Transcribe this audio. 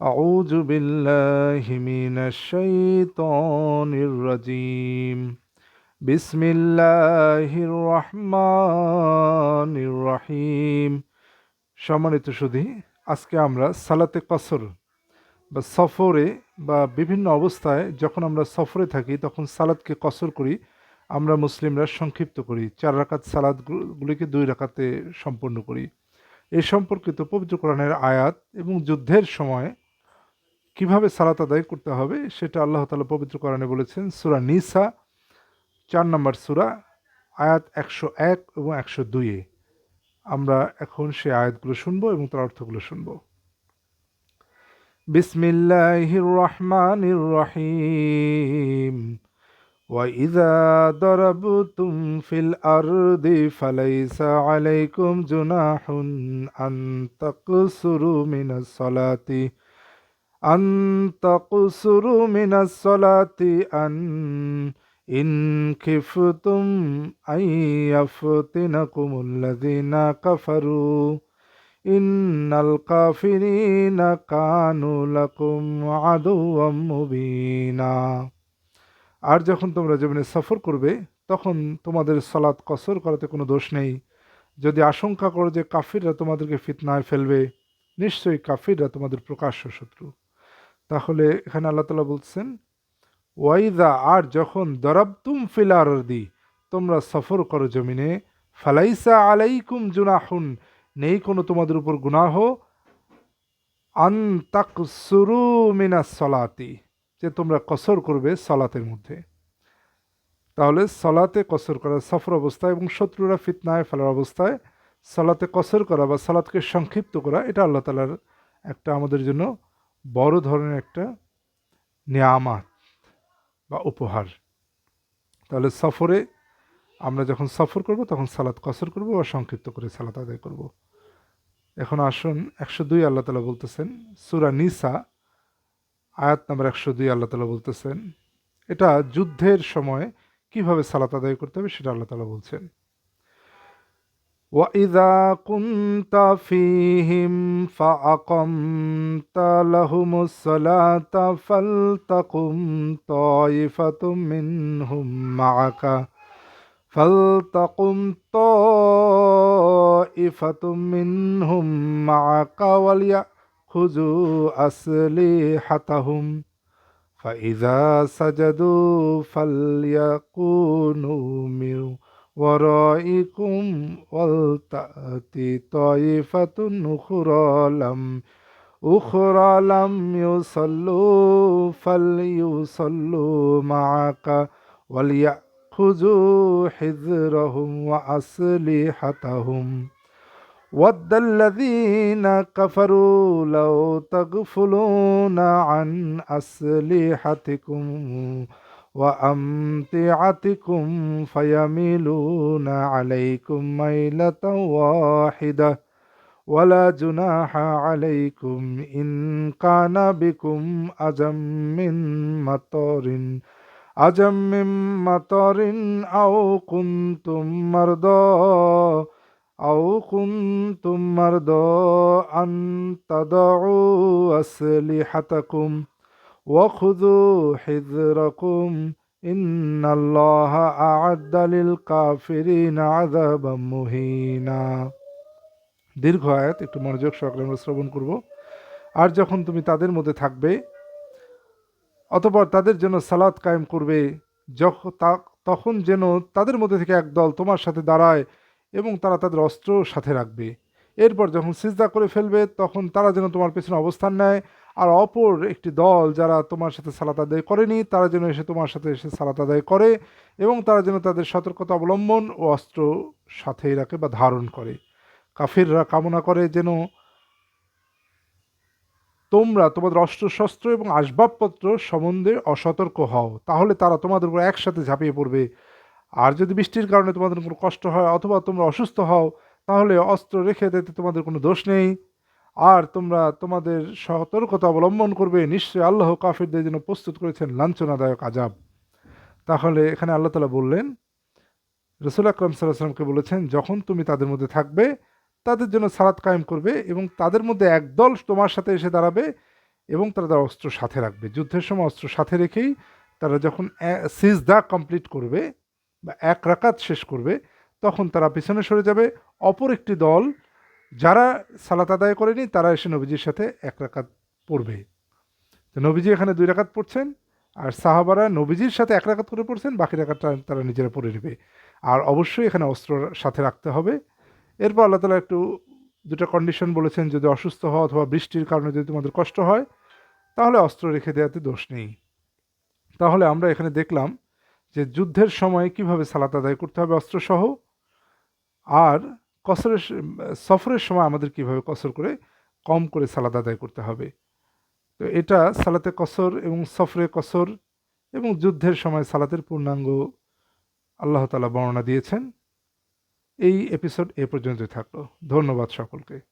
أعوذ بالله من الشيطان الرجيم بسم الله الرحمن الرحيم সম্মানিত সুধী আজকে আমরা সালাতে কসর বা সফরে বা বিভিন্ন অবস্থায় যখন আমরা সফরে থাকি তখন সালাদকে কসর করি আমরা মুসলিমরা সংক্ষিপ্ত করি চার রাকাত সালাদগুলিকে দুই রাকাতে সম্পন্ন করি এই সম্পর্কিত পবিত্র কোরআনের আয়াত এবং যুদ্ধের সময় কিভাবে সালাত আদায় করতে হবে সেটা আল্লাহ তালা পবিত্র কোরআনে বলেছেন সুরা নিসা চার নম্বর সুরা আয়াত একশো এক এবং একশো দুইয়ে আমরা এখন সে আয়াতগুলো শুনবো এবং তার অর্থগুলো শুনবো বিসমিল্লাহির রহমানির রহিম وإذا ضربتم في الأرض فليس عليكم جناح أن تقصروا من الصلاة আন তাকুসুরু মিনাস সলাতি আন ইন খিফতুম আইয়াফতিনাকুমুল্লাযিনা কাফারু। ইন্নাল কাফিরিনা কানু লাকুম আদুওয়াম মুবিনা। আর যখন তোমরা জীবনে সফর করবে, তখন তোমাদের সালাত কসর করাতে কোনো দোষ নেই। যদি আশঙ্কা করো যে কাফিররা তোমাদেরকে ফিতনায় ফেলবে, নিশ্চয়ই কাফিররা তোমাদের প্রকাশ্য শত্রু। তাহলে এখানে আল্লাহ তালা বলছেন ওয়াইদা আর যখন দরাবতুম ফিলার দি তোমরা সফর করো জমিনে, ফালাইসা আলাইকুম জুনাহুন, নেই কোনো তোমাদের উপর গুনাহ, আন তাক সুরু মিনা সলাতি, যে তোমরা কসর করবে সলাতের মধ্যে। তাহলে সলাতে কসর করা, সফর অবস্থায় এবং শত্রুরা ফিতনায় ফেলার অবস্থায় সলাতে কসর করা বা সলাতকে সংক্ষিপ্ত করা, এটা আল্লাহ তালার একটা আমাদের জন্য বড় ধরনের একটা নিয়ামাত বা উপহার। তাহলে সফরে আমরা যখন সফর করব, তখন সালাত কসর করব বা সংক্ষিপ্ত করে সালাত আদায় করব। এখন আসুন, একশো দুই আল্লাহ তালা বলতেছেন, সুরা নিসা, আয়াত নাম্বার একশো দুই আল্লাহ তালা বলতেছেন, এটা যুদ্ধের সময় কীভাবে সালাত আদায় করতে হবে সেটা আল্লাহ তালা বলছেন। وإذا كنت فيهم فأقمت لهم الصلاة فلتقم طائفة منهم معك فلتقم طائفة منهم معك وليأخذوا أسلحتهم فإذا سجدوا فليكونوا من ورائكم ولتأتي طائفة أخرى لم أخرى لم يصلوا فليصلوا معك وليأخذوا حذرهم وأسلحتهم ود الذين كفروا لو تغفلون عن أسلحتكم وأمتعتكم فيميلون عليكم ميلة واحدة ولا جناح عليكم إن كان بكم أجم من مطر أجم من مطر أو كنتم مرضى أو كنتم مرضى أن تضعوا أسلحتكم وخذوا حذركم إن الله أعد للكافرين عذابا مهينا দীর্ঘ আয়াত একটু মনোযোগ সহকারে আমরা শ্রবণ করব আর যখন তুমি তাদের মধ্যে থাকবে অতপর তাদের জন্য সালাত কায়েম করবে তখন যেন তাদের মধ্যে থেকে একদল তোমার সাথে দাঁড়ায় এবং তারা তাদের অস্ত্র সাথে রাখবে এরপর যখন সিজদা করে ফেলবে তখন তারা যেন তোমার পেছনে অবস্থান নেয় আর অপর একটি দল যারা তোমার সাথে সালাত আদায় করেনি, তারা যেন এসে তোমার সাথে এসে সালাত আদায় করে এবং তারা যেন তাদের সতর্কতা অবলম্বন ও অস্ত্র সাথেই রাখে বা ধারণ করে। কাফিররা কামনা করে যেন তোমরা তোমাদের অস্ত্রশস্ত্র এবং আসবাবপত্র সম্বন্ধে অসতর্ক হও, তাহলে তারা তোমাদের উপর একসাথে ঝাঁপিয়ে পড়বে। আর যদি বৃষ্টির কারণে তোমাদের কোনো কষ্ট হয় অথবা তোমরা অসুস্থ হও, তাহলে অস্ত্র রেখে দিতে তোমাদের কোনো দোষ নেই। আর তোমরা তোমাদের সতর্কতা অবলম্বন করবে। নিশ্চয়ই আল্লাহ কাফিরদের জন্য প্রস্তুত করেছেন লাঞ্ছনাদায়ক আজাব তাহলে এখানে আল্লাহ তালা বললেন, রসুল আকরম সাল্লাহামকে বলেছেন, যখন তুমি তাদের মধ্যে থাকবে, তাদের জন্য সালাত কায়েম করবে এবং তাদের মধ্যে একদল তোমার সাথে এসে দাঁড়াবে এবং তারা তার অস্ত্র সাথে রাখবে। যুদ্ধের সময় অস্ত্র সাথে রেখেই তারা যখন সিজদা কমপ্লিট করবে বা এক রাকাত শেষ করবে, তখন তারা পিছনে সরে যাবে। অপর একটি দল যারা সালাত আদায় করেনি, তারা এসে নবীজির সাথে এক রাকাত পড়বে। তো নবীজি এখানে দুই রাকাত পড়ছেন, আর সাহাবারা নবীজির সাথে এক রাকাত করে পড়ছেন, বাকি রাকাতটা তারা নিজেরা পড়ে নেবে। আর অবশ্যই এখানে অস্ত্র সাথে রাখতে হবে। এরপর আল্লাহ তালা একটু দুটো কন্ডিশন বলেছেন, যদি অসুস্থ হওয়া অথবা বৃষ্টির কারণে যদি তোমাদের কষ্ট হয়, তাহলে অস্ত্র রেখে দেওয়াতে দোষ নেই। তাহলে আমরা এখানে দেখলাম যে যুদ্ধের সময় কীভাবে সালাত আদায় করতে হবে অস্ত্রসহ। আর কসরের সফরের সময় আমাদের কীভাবে কসর করে কম করে সালাদ আদায় করতে হবে। তো এটা সালাতে কসর এবং সফরে কসর এবং যুদ্ধের সময় সালাতের পূর্ণাঙ্গ আল্লাহ তালা বর্ণনা দিয়েছেন। এই এপিসোড এ পর্যন্তই থাকল। ধন্যবাদ সকলকে।